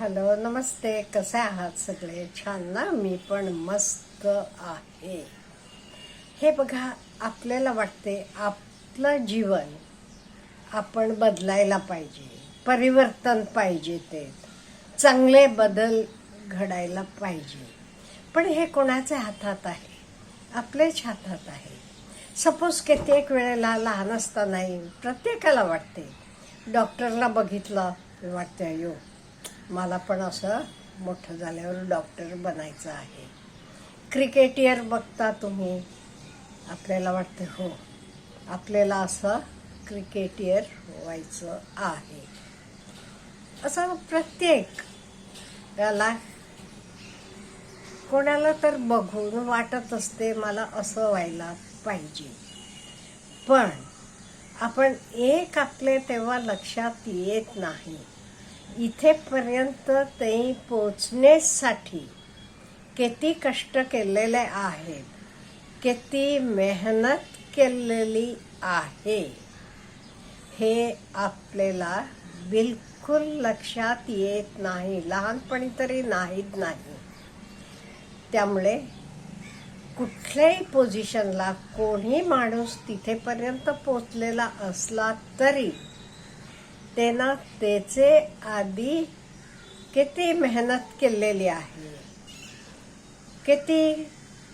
Hello नमस्ते. कसे आहात सगळे? छान ना? मी पण मस्त आहे. हे बघा आपल्याला वाटते आपलं जीवन आपण बदलायला पाहिजे परिवर्तन पाहिजे ते चांगले बदल घडायला पाहिजे. पण हे कोणाच्या हातात आहे? आपल्याच हातात आहे. सपोज कित्येक वेळेला लहान असतानाही प्रत्येकाला वाटते डॉक्टरला बघितलं वाटते अयो मला पण असं मोठं झाल्यावर डॉक्टर बनायचं आहे. क्रिकेटियर बघता तुम्ही आपल्याला वाटतं हो आपल्याला असं क्रिकेटियर व्हायचं आहे. असं प्रत्येक याला कोणाला तर बघून वाटत असते मला असं व्हायला पाहिजे. पण आपण एक आपले तेव्हा लक्षात येत नाही. इथेपर्यंत ते पोचण्यासाठी किती कष्ट केलेले आहेत किती मेहनत केलेली आहे हे आपल्याला बिलकुल लक्षात येत नाही लहानपणी तरी नाहीत नाही. त्यामुळे कुठल्याही पोझिशनला कोणी माणूस तिथेपर्यंत पोचलेला असला तरी त्यानं त्याचे आधी किती मेहनत केलेली आहे? किती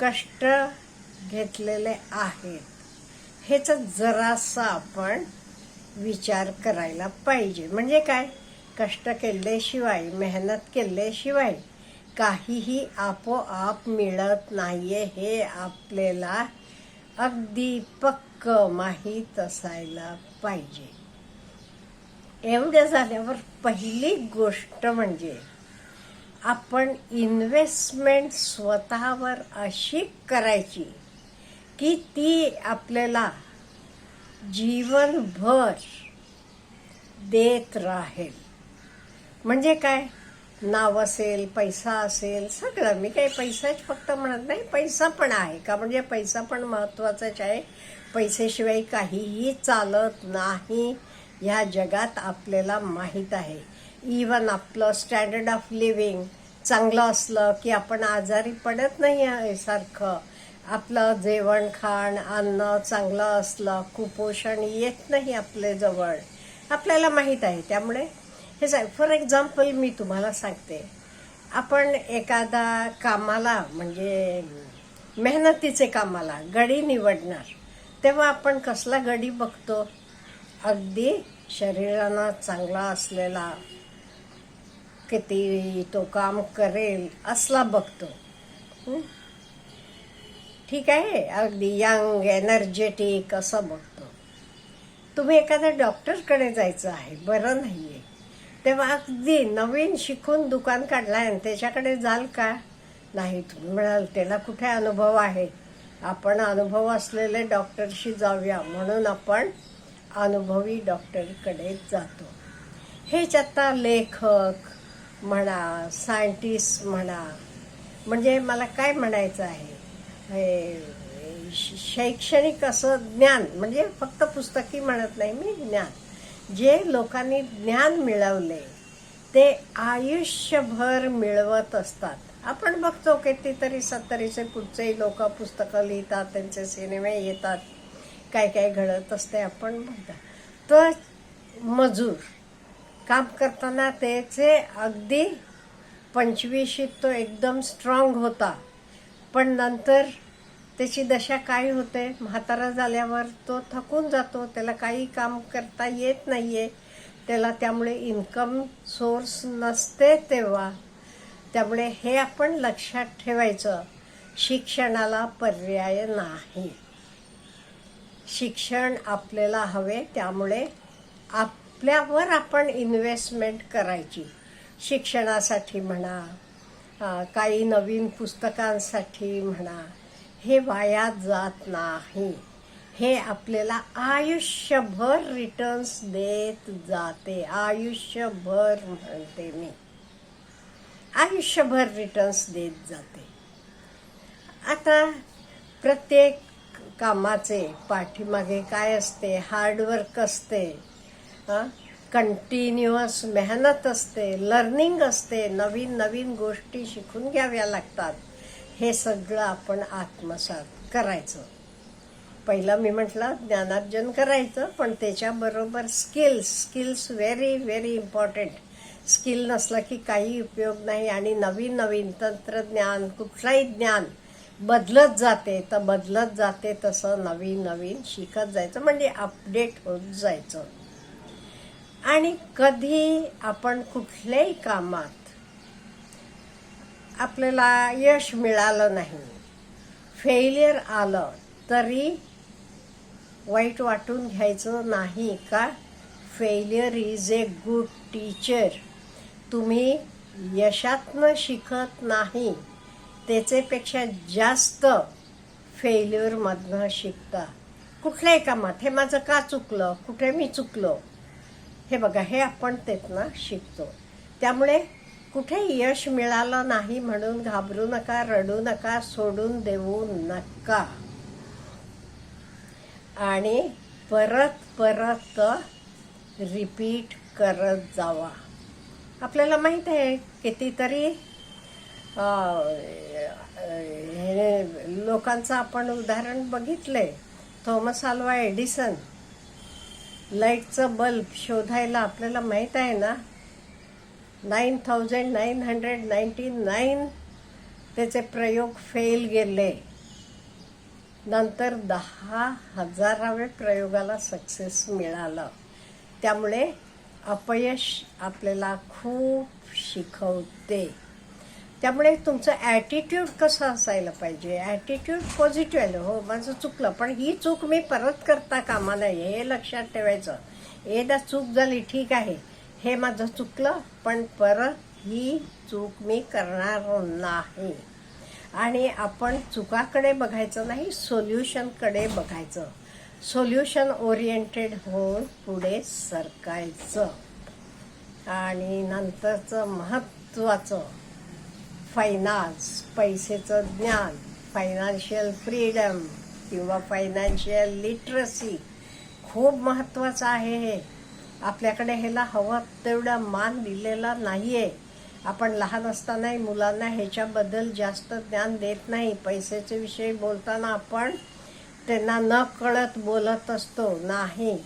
कष्ट घेतलेले आहेत? ह्याचा जरासा आपण विचार करायला पाहिजे. म्हणजे काय? कष्ट केल्याशिवाय मेहनत केल्याशिवाय काहीही आपोआप मिळत नाहीये हे आपल्याला अगदी पक्क माहीत असायला पाहिजे. एवढं झाल्यावर पहिली गोष्ट म्हणजे आपण इन्व्हेस्टमेंट स्वतःवर अशी करायची की ती आपल्याला जीवनभर देत राहील. म्हणजे काय? नाव असेल पैसा असेल सगळं. मी काही पैसाच फक्त म्हणत नाही पैसा पण आहे का? म्हणजे पैसा पण महत्त्वाचाच आहे. पैशाशिवाय काहीही चालत नाही. ह्या जगात आपल्याला माहीत आहे. इवन आपलं स्टँडर्ड ऑफ लिव्हिंग चांगलं असलं की आपण आजारी पडत नाही आहे सारखं. आपलं जेवण खाण अन्न चांगलं असलं कुपोषण येत नाही आपले जवळ. आपल्याला माहीत आहे. त्यामुळे हे फॉर एक्झाम्पल मी तुम्हाला सांगते. आपण एखादा कामाला म्हणजे मेहनतीचे कामाला गडी निवडणार तेव्हा आपण कसला गडी बघतो? अगदी शरीराला चांगला असलेला किती तो काम करेल असला बघतो. ठीक आहे अगदी यंग एनर्जेटिक असं बघतो. तुम्ही एखाद्या डॉक्टरकडे जायचं आहे बरं नाही आहे तेव्हा अगदी नवीन शिकून दुकान काढलं आहे आणि त्याच्याकडे जाल का? नाही तुम्ही म्हणाल त्याला कुठे अनुभव आहे? आपण अनुभव असलेले डॉक्टरशी जाऊया म्हणून आपण अनुभवी डॉक्टरकडे जातो. हेच आता लेखक म्हणा सायंटिस्ट म्हणा म्हणजे मला काय म्हणायचं आहे? हे शैक्षणिक असं ज्ञान म्हणजे फक्त पुस्तकी म्हणत नाही मी ज्ञान. जे लोकांनी ज्ञान मिळवले ते आयुष्यभर मिळवत असतात. आपण बघतो कितीतरी सत्तरीचे पुढचेही लोक पुस्तकं लिहितात त्यांचे सिनेमे येतात. काय काय घडत असते आपण म्हणता. तर मजूर काम करताना त्याचे अगदी पंचवीशीत तो एकदम स्ट्रॉंग होता. पण नंतर त्याची दशा काय होते? म्हातारा झाल्यावर तो थकून जातो. त्याला काही काम करता येत नाही आहे त्याला त्यामुळे इन्कम सोर्स नसते तेव्हा. त्यामुळे हे आपण लक्षात ठेवायचं. शिक्षणाला पर्याय नाही. शिक्षण आपल्याला हवे त्यामुळे आपल्यावर आपण इन्व्हेस्टमेंट करायची. शिक्षणासाठी म्हणा काही नवीन पुस्तकांसाठी म्हणा हे वाया जात नाही. हे आपल्याला आयुष्यभर रिटर्न्स देत जाते. आयुष्यभर म्हणते मी. आयुष्यभर रिटर्न्स देत जाते. आता प्रत्येक कामाचे पाठीमागे काय असते हार्डवर्क असते कंटिन्युअस मेहनत असते लर्निंग असते नवीन नवीन गोष्टी शिकून घ्याव्या लागतात. हे सगळं आपण आत्मसात करायचं. पहिलं मी म्हटलं ज्ञानार्जन करायचं पण त्याच्याबरोबर skills skills very very important skill नसलं की काही उपयोग नाही आणि नवीन नवीन तंत्रज्ञान कुठलाही ज्ञान बदलत जाते तर बदलत जाते तसं नवीन नवीन शिकत जायचं म्हणजे अपडेट होत जायचं. आणि कधी आपण कुठल्याही कामात आपल्याला यश मिळालं नाही फेलियर आलं तरी वाईट वाटून घ्यायचं नाही का? Failure is a good teacher तुम्ही यशातनं शिकत नाही. त्याचेपेक्षा जास्त फेल्युअरमधनं शिकता. कुठल्याही कामात हे माझं का चुकलं? कुठे मी चुकलो? हे बघा हे आपण त्यातनं शिकतो. त्यामुळे कुठे यश मिळालं नाही म्हणून घाबरू नका रडू नका सोडून देऊ नका. आणि परत परत रिपीट करत जावा. आपल्याला माहीत आहे कितीतरी हे लोकांचं आपण उदाहरण बघितलंय. Thomas Alva Edison. लाईटचं बल्ब शोधायला आपल्याला माहीत आहे ना? Nine thousand nine hundred ninety nine त्याचे प्रयोग फेल गेले. नंतर दहा हजारावे प्रयोगाला सक्सेस मिळालं. त्यामुळे अपयश आपल्याला खूप शिकवते. त्यामुळे तुमचं ॲटिट्यूड कसं असायला पाहिजे? ॲटिट्यूड पॉझिटिव्ह हो माझं चुकलं. पण ही चूक मी परत करता कामा नाही हे लक्षात ठेवायचं. एकदा चूक झाली ठीक आहे. हे माझं चुकलं पण परत ही चूक मी करणार नाही. आणि आपण चुकाकडे बघायचं नाही सोल्युशनकडे बघायचं. सोल्युशन ओरिएंटेड होऊन पुढे सरकायचं. आणि नंतरचं महत्त्वाचं. फायनान्स पैसेचं ज्ञान फायनान्शियल फ्रीडम किंवा फायनान्शियल लिटरसी खूप महत्त्वाचं आहे हे. आपल्याकडे ह्याला हवं तेवढा मान दिलेला नाही आहे आपण लहान असतानाही मुलांना ह्याच्याबद्दल जास्त ज्ञान देत नाही. पैशाच्या विषयी बोलताना आपण त्यांना न कळत बोलत असतो. नाही.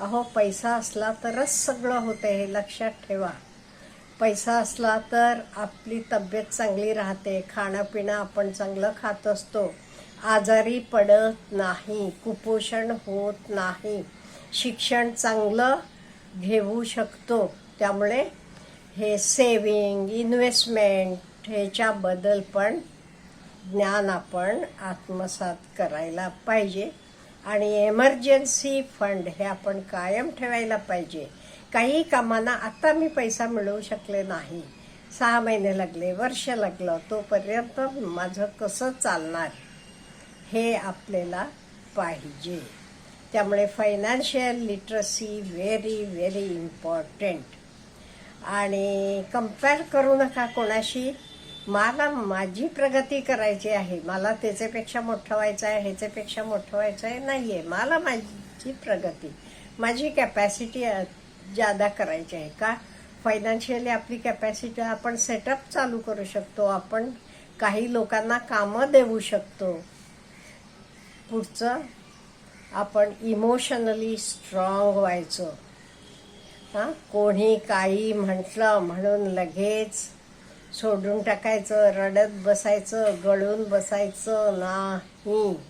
अहो पैसा असला तरच सगळं होतं हे लक्षात ठेवा. पैसा असला तर आपली तब्येत चांगली राहते खाणंपिणं आपण चांगलं खात असतो. आजारी पडत नाही कुपोषण होत नाही. शिक्षण चांगलं घेऊ शकतो. त्यामुळे हे सेविंग इन्व्हेस्टमेंट ह्याच्याबद्दल पण ज्ञान आपण आत्मसात करायला पाहिजे. आणि एमर्जन्सी फंड हे आपण कायम ठेवायला पाहिजे. काही कामांना आता मी पैसा मिळवू शकले नाही. सहा महिने लागले वर्ष लागलं तोपर्यंत माझं कसं चालणार हे आपल्याला पाहिजे. त्यामुळे financial literacy very very important आणि कंपेअर करू नका कोणाशी. मला माझी प्रगती करायची आहे. मला त्याच्यापेक्षा मोठं व्हायचं आहे ह्याच्यापेक्षा मोठं व्हायचं आहे. नाही आहे मला माझी प्रगती माझी कॅपॅसिटी जादा करायचे आहे का? फायनान्शियली आपली कॅपॅसिटी आपण सेटअप चालू करू शकतो. आपण काही लोकांना कामं देऊ शकतो. पुढचं आपण इमोशनली स्ट्रॉंग व्हायचं. हां? कोणी काही म्हटलं म्हणून लगेच सोडून टाकायचं रडत बसायचं गळून बसायचं नाही.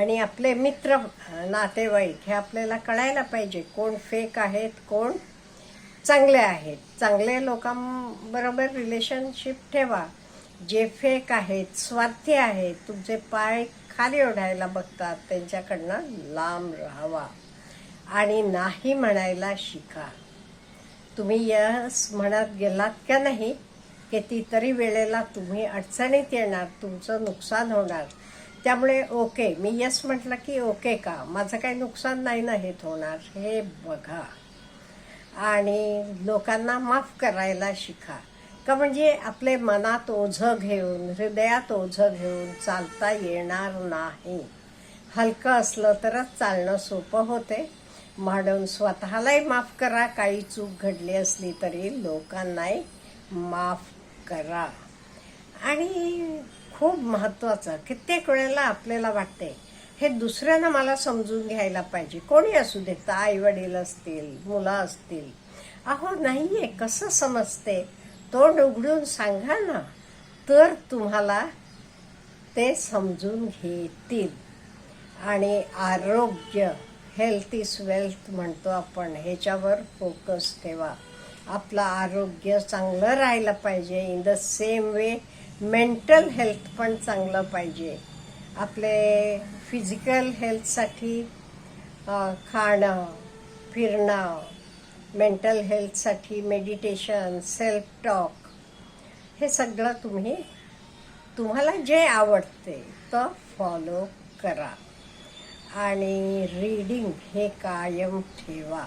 आणि आपले मित्र नातेवाईक हे आपल्याला कळायला पाहिजे कोण फेक आहेत कोण चांगले आहेत. चांगले लोकांबरोबर रिलेशनशिप ठेवा. जे फेक आहेत स्वार्थी आहेत तुमचे पाय खाली ओढायला बघतात त्यांच्याकडनं लांब राहावा. आणि नाही म्हणायला शिका. तुम्ही यस म्हणत गेलात का नाही? कितीतरी वेळेला तुम्ही अडचणीत येणार तुमचं नुकसान होणार. त्यामुळे ओके मी यस म्हटलं की ओके का? माझं काही नुकसान नाही ना हेत होणार हे बघा. आणि लोकांना माफ करायला शिका. का म्हणजे आपले मनात ओझं घेऊन हृदयात ओझं घेऊन चालता येणार नाही. हलकं असलं तरच चालणं सोपं होते. म्हणून स्वतःलाही माफ करा. काही चूक घडली असली तरी लोकांनाही माफ करा. आणि खूप महत्त्वाचं कित्येक वेळेला आपल्याला वाटते हे दुसऱ्यांना मला समजून घ्यायला पाहिजे. कोणी असू देत आई वडील असतील मुलं असतील. अहो नाही आहे कसं समजते? तोंड उघडून सांगा ना. तर तुम्हाला ते समजून घेतील. आणि आरोग्य हेल्थ इज वेल्थ म्हणतो आपण ह्याच्यावर फोकस ठेवा. आपलं आरोग्य चांगलं राहायला पाहिजे. In the same way mental health पण चांगलं पाहिजे. आपले फिजिकल हेल्थसाठी खाणं फिरणं मेंटल हेल्थसाठी मेडिटेशन सेल्फ टॉक हे सगळं तुम्ही तुम्हाला जे आवडते तर फॉलो करा. आणि रीडिंग हे कायम ठेवा.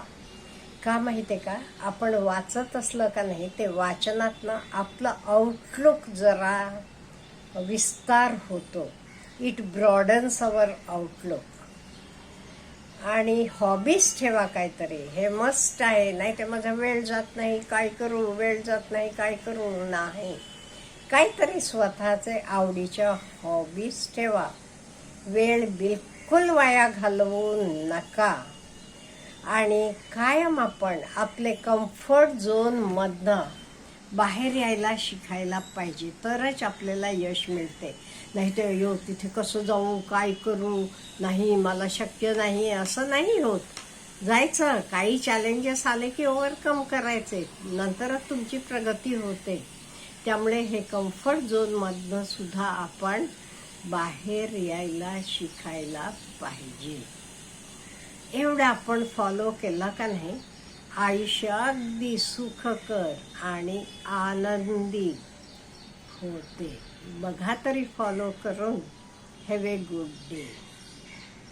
का माहिती आहे का? आपण वाचत असलं का नाही ते वाचनातनं आपलं आउटलुक जरा विस्तार होतो. इट ब्रॉडन्स अवर आउटलुक आणि हॉबीज ठेवा काहीतरी. हे मस्ट आहे. नाही ते माझा वेळ जात नाही. काय करू? वेळ जात नाही. काय करू? नाही. काहीतरी स्वतःचे आवडीच्या हॉबीज ठेवा. वेळ बिलकुल वाया घालवू नका. आणि कायम आपण आपले कम्फर्ट झोनमधनं बाहेर यायला शिकायला पाहिजे. तरच आपल्याला यश मिळते. नाही तर यो तिथे कसं जाऊ? काय करू? नाही मला शक्य नाही. असं नाही होत. जायचं. काही चॅलेंजेस आले की ओव्हरकम करायचे. नंतरच तुमची प्रगती होते. त्यामुळे हे कम्फर्ट झोनमधनं सुद्धा आपण बाहेर यायला शिकायला पाहिजे. एवढं आपण फॉलो केला का नाही? आयुष्य अगदी सुखकर आणि आनंदी होते. बघा तरी फॉलो करून. Have a good day